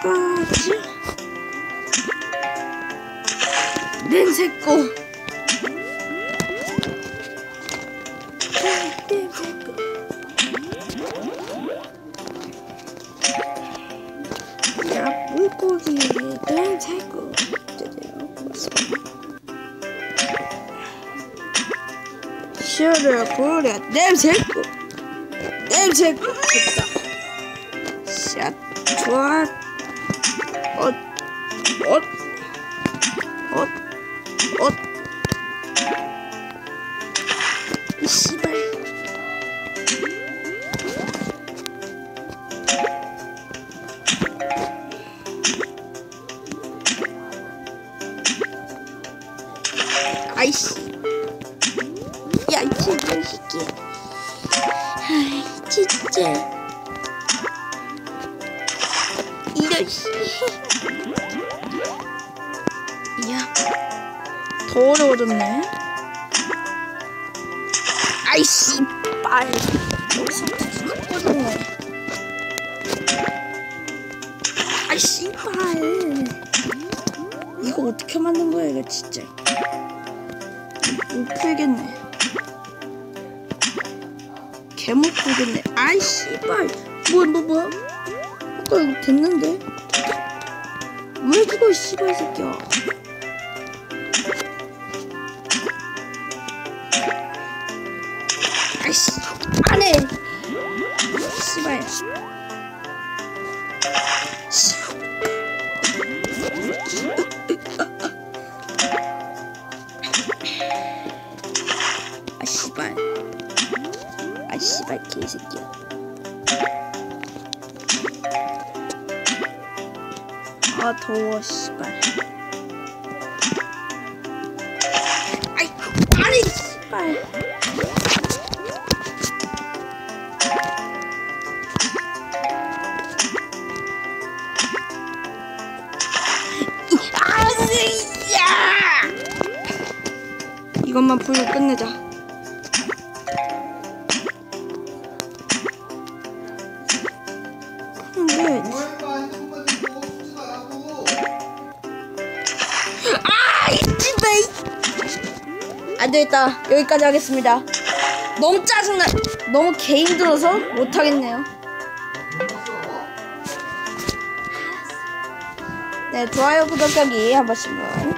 끝까지 냄새 꼬야 물고기 렌색고. 시어를 고려 냄새고. 냄새고. 됐다. 샷. 좋아. 엇, 엇, 엇, 엇. 이 씨발. 아이씨. 야, 이 새끼. 아이, 진짜. 씨. 야, 더 어려워졌네. 아이씨, 빨. 아이씨, 빨. 이거 어떻게 만든 거야, 이거 진짜. 못 풀겠네. 개못 풀겠네. 아이씨, 빨. 뭐야, 뭐, 뭐야? 아까 이거 됐는데? 왜 죽어, 이 씨발 새끼야. 아이씨, 안 해! 씨발. 씨. 아, 씨발. 아, 씨발, 개새끼야. 아, 더워, 씨발. 아이, 아니, 씨발. 이것만 풀고 끝내자. 근데 아이 집에 안 되겠다 여기까지 하겠습니다. 너무 짜증나. 너무 개 힘들어서 못 하겠네요. 네 좋아요 구독하기 한 번씩만